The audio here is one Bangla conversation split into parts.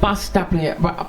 পাঁচটা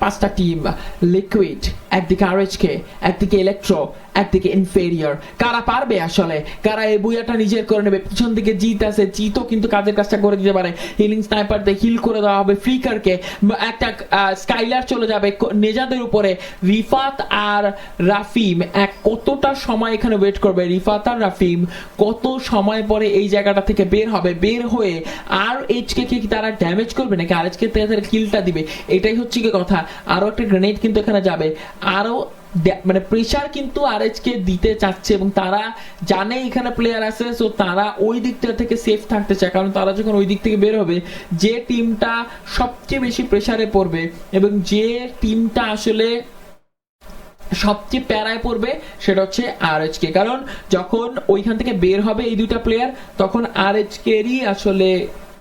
পাঁচটা টিম লিকুইড একদিকে আরএচকে একদিকে ইলেকট্রো একদিকে ইনফেরিয়র কারা পারবে আসলে? কারা এই বুয়াটা নিজের করে নেবে? পিছন দিকে জিত আছে, জিতও কিন্তু কাজের কাজটা করে দিতে পারে। হিলিং স্নাইপার দিয়ে হিল করে দেওয়া হবে ফ্লিকারকে একটা স্কাইলার চলে যাবে ক- নেজাদের উপরে। রিফাত আর রাফিম, এক কতটা সময় এখানে ওয়েট করবে? রিফাত আর রাফিম কত সময় পরে এই জায়গাটা থেকে বের হবে? বের হয়ে আর এইচকে কি তারা ড্যামেজ করবে? নাকি আর এইচকে তাদের কিলটা দিবে? এটাই হচ্ছে কি কথা। আরও একটা গ্রেনেড কিন্তু এখানে যাবে। আরও দে- মানে প্রেশার কিন্তু আর আরএচকে দিতে চাচ্ছে এবং তারা জানে এখানে প্লেয়ার আছে সো তারা ওই দিকটা থেকে সেফ থাকতে চায়। কারণ তারা যখন ওই দিক থেকে বের হবে, যে টিমটা সবচেয়ে বেশি প্রেসারে পড়বে এবং যে টিমটা আসলে সবচেয়ে প্যারায় পড়বে, সেটা হচ্ছে আর কে কারণ যখন ওইখান থেকে বের হবে এই দুইটা প্লেয়ার তখন আর কেরই আসলে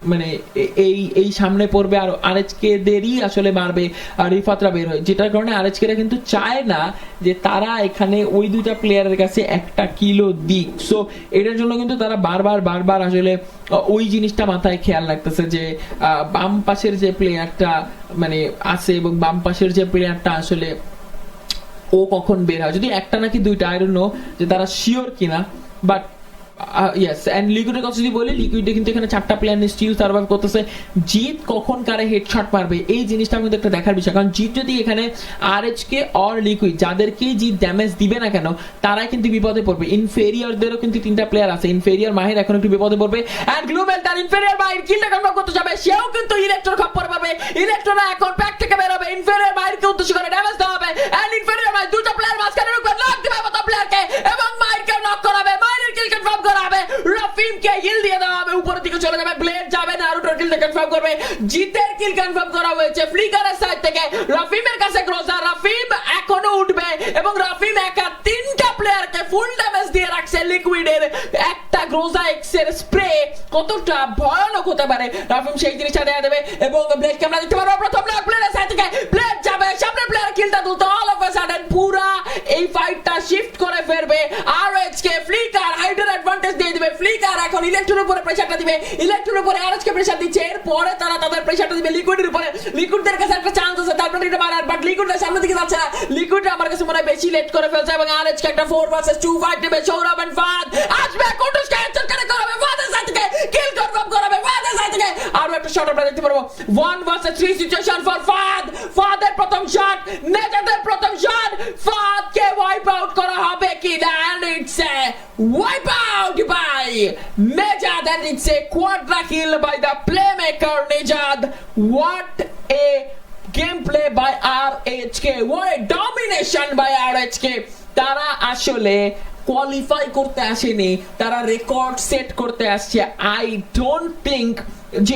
মানে এই এই সামনে পড়বে আর আর কে দেরই আসলে মারবে রিফাতরা বের হয়। যেটার কারণে আর কেরা কিন্তু চায় না যে তারা এখানে ওই দুইটা প্লেয়ারের কাছে একটা কিলো দিক। সো এটার জন্য কিন্তু তারা বারবার বারবার আসলে ওই জিনিসটা মাথায় খেয়াল রাখতেছে যে বাম পাশের যে প্লেয়ারটা মানে আছে এবং বাম পাশের যে প্লেয়ারটা আসলে ও কখন বের হয়। যদি একটা নাকি দুইটা আই যে তারা শিওর কিনা বাট ইয়েস লিকুইডের কথা যদি বলি লিকুইডে কিন্তু এখানে চারটা প্লেয়ার সার্ভাইভ করতেছে। জিত কখন কারে হেডশট মারবে, এই জিনিসটা একটা দেখার বিষয়। কারণ জিত যদি এখানে অর লিকুইড জিত ড্যামেজ দিবে না কেন, তারাই কিন্তু বিপদে পড়বে। ইনফেরিয়রদেরও কিন্তু তিনটা প্লেয়ার আছে। ইনফেরিয়র মাহির এখন একটু বিপদে পড়বে। এন্ড গ্লোবাল তার মাহির কিলটা করতে যাবে। সেও কিন্তু ইলেকট্রোর খপ্পর পাবে। ইলেকট্রোরা এখন প্যাক থেকে বের হবে। ইনফেরিয়র মাহিরকে উদ্দেশ্য করে ড্যামেজ দেওয়া হবে এন্ড ইনফেরিয়র মাহির দুটো প্লেয়ার মাঝখানে ঢুকবে লক দিবে মতো প্লেয়ারকে এবং মাহিরকে নক করাবে মাহিরের কিল কনফার্ম করা হবে রাফিমকে হিল দিয়ে দেওয়া হবে উপরের দিকে চলে যাবে ব্লেড যাবে নারুটোর কিলটা কনফার্ম করবে। জিতের কিল কনফার্ম করা হয়েছে ফ্লিকারের সাইড থেকে। রাফিমের কাছে ক্রোজার রাফিম এখনও উঠবে এবং রাফিম একা তিনটা প্লেয়ারকে ফুল ড্যামেজ দিয়ে রাখছে লিকুইডের একটা গ্রোজা এক্সের স্প্রে কতটা ভয়ানক হতে পারে রাফিম সেই জিনিসটা দেয়া দেবে এবং ব্লেড আমরা দেখতে পারব প্রথম ব্লেড প্লেয়ারের সাইড থেকে ব্লেড যাবে সামনে প্লেয়ার কিলটা তুলতে অল অফ আ সাডেন পুরা এই ফাইটটা শিফট করে ফেলবে আর কে ফ্লিকার হাইডার অ্যাডভান্টেজ দিয়ে দিবে এখন ইলেকট্রোর উপরে প্রেসারটা দিবে। ইলেকট্রোর উপরে আর কে প্রেসার দিচ্ছে। এরপরে তারা তাদের প্রেসারটা দিবে লিকুইডের উপরে। লিকুইডদের কাছে একটা চান্স আছে, তারপরে এটা মারার বাট লিকুইডের সামনে দিকে যাচ্ছে না। লিকুইড আমার কাছে মনে হয় বেশি লেট করে ফেলছে এবং আর কে একটা ফোর ভার্সেস টু ফাইট নেবে সৌরভ এন্ড ফাদ আসবে কুটুসকে হেডশট করে, করাবে ফাদের সাইড কিল কনফার্ম করাবে ফাদের সাইড আরও একটা শট আমরা দেখতে পারব। One versus three situation for ফাদ ফাদের প্রথম শট নেজাদের প্রথম শট ফাদকে ওয়াইপ আউট করা হবে কি না and it's a wipe out by Nejad and it's a quadra kill by the playmaker Nejad. What a gameplay by RHK what a domination by RHK তারা আসলে কোয়ালিফাই করতে আসেনি তারা রেকর্ড সেট করতে আসছে আই ডোন্ট থিঙ্ক যে